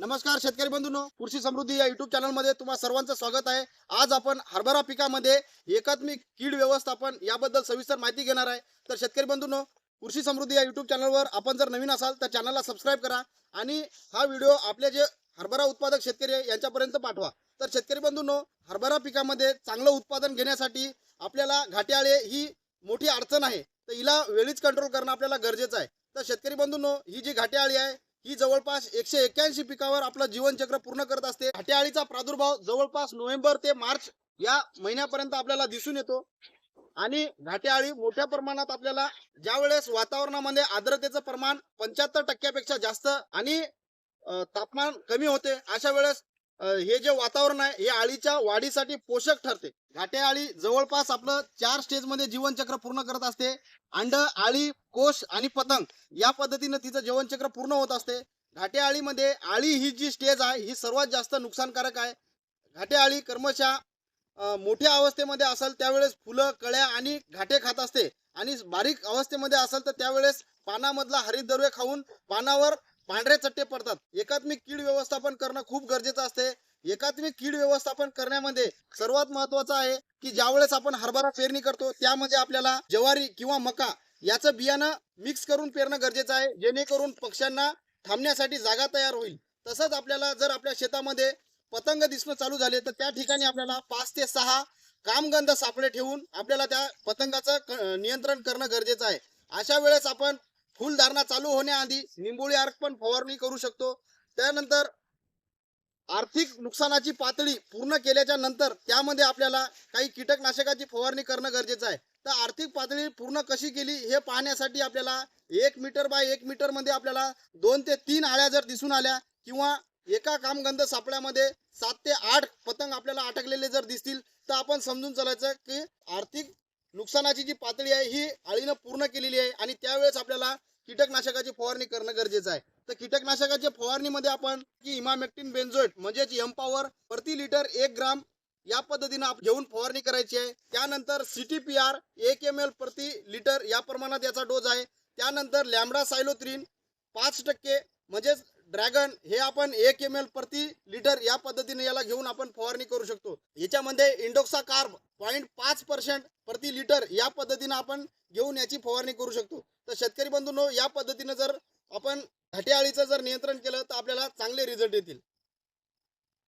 नमस्कार शेतकरी बंधूंनो कृषी समृद्धी या युट्यूब चॅनलमध्ये तुम्हा सर्वांचं स्वागत आहे. आज आपण हरभरा पिकामध्ये एकात्मिक कीड व्यवस्थापन याबद्दल सविस्तर माहिती घेणार आहे. तर शेतकरी बंधूंनो कृषी समृद्धी या युट्यूब चॅनलवर आपण जर नवीन असाल तर चॅनलला सबस्क्राईब करा आणि हा व्हिडिओ आपले जे हरभरा उत्पादक शेतकरी आहे यांच्यापर्यंत पाठवा. तर शेतकरी बंधूंनो हरभरा पिकामध्ये चांगलं उत्पादन घेण्यासाठी आपल्याला घाट्याळे ही मोठी अडचण आहे. तर हिला वेळीच कंट्रोल करणं आपल्याला गरजेचं आहे. तर शेतकरी बंधूंनो ही जी घाट्याळी आहे ही जवळपास एकशे एक्क्याऐंशी पिकावर आपलं जीवनचक्र पूर्ण करत असते. घाट्याळीचा प्रादुर्भाव जवळपास नोव्हेंबर ते मार्च या महिन्यापर्यंत आपल्याला दिसून येतो. आणि घाट्याळी मोठ्या प्रमाणात आपल्याला ज्या वेळेस वातावरणामध्ये आर्द्रतेचं प्रमाण पंच्याहत्तर टक्क्यापेक्षा जास्त आणि तापमान कमी होते अशा वेळेस हे जे वातावरण आहे हे आळीच्या वाढीसाठी पोषक ठरते. घाटे आळी जवळपास आपलं चार स्टेजमध्ये जीवनचक्र पूर्ण करत असते. अंड आळी कोश आणि पतंग या पद्धतीनं तिचं जीवनचक्र पूर्ण होत असते. घाटे आळीमध्ये आळी ही जी स्टेज आहे ही सर्वात जास्त नुकसानकारक आहे. घाटे आळी कर्मशः मोठ्या अवस्थेमध्ये असेल त्यावेळेस फुलं कळ्या आणि घाटे खात असते. आणि बारीक अवस्थेमध्ये असेल तर त्यावेळेस पानामधला हरितद्रव्य खाऊन पानावर पांढरे चट्टे पडतात. एकात्मिक कीड व्यवस्थापन करणं खूप गरजेचं असते. एकात्मिक कीड व्यवस्थापन करण्यामध्ये सर्वात महत्वाचं आहे की ज्यावेळेस आपण हरभरा पेरणी करतो त्यामध्ये आपल्याला ज्वारी किंवा मका याचं बियाणं मिक्स करून पेरणं गरजेचं आहे. जेणेकरून पक्ष्यांना थांबण्यासाठी जागा तयार होईल. तसंच आपल्याला जर आपल्या शेतामध्ये पतंग दिसणं चालू झाले तर त्या ठिकाणी आपल्याला पाच ते सहा कामगंध सापळे ठेवून आपल्याला त्या पतंगाचं नियंत्रण करणं गरजेचं आहे. अशा वेळेस आपण फुलधारणा चालू होण्याआधी निंबोळी अर्क पण फवारणी करू शकतो. त्यानंतर आर्थिक नुकसानाची पातळी पूर्ण केल्याच्यानंतर त्यामध्ये आपल्याला काही कीटकनाशकाची फवारणी करणं गरजेचं आहे. तर आर्थिक पातळी पूर्ण कशी केली हे पाहण्यासाठी आपल्याला एक मीटर बाय एक मीटरमध्ये आपल्याला दोन ते तीन आळ्या जर दिसून आल्या किंवा एका कामगंध सापळ्यामध्ये सात ते आठ पतंग आपल्याला अटकलेले जर दिसतील तर आपण समजून चालायचं की आर्थिक नुकसानाची जी पातळी आहे ही आळीनं पूर्ण केलेली आहे आणि त्यावेळेस आपल्याला कीटकनाशकाची फवारणी करणं गरजेचं आहे. तर कीटकनाशकाच्या फवारणीमध्ये आपण की इमामेक्टिन बेन्झोएट म्हणजेच एम पॉवर प्रति लिटर एक ग्राम या पद्धतीनं आप- घेऊन फवारणी करायची आहे. त्यानंतर सी टी पी आर एक एम एल प्रति लिटर या प्रमाणात याचा डोस आहे. त्यानंतर लॅमडा सायलोत्रीन पाच टक्के म्हणजेच ड्रॅगन हे आपण एक एम एल प्रति लिटर या पद्धतीने याला घेऊन आपण फवारणी करू शकतो. याच्यामध्ये इंडोक्सा कार्ब पॉईंट पाच पर्सेंट प्रति लिटर या पद्धतीने आपण घेऊन याची फवारणी करू शकतो. तर शेतकरी बंधूंनो या पद्धतीने जर आपण घाटे जर नियंत्रण केलं तर आपल्याला चांगले रिझल्ट येतील.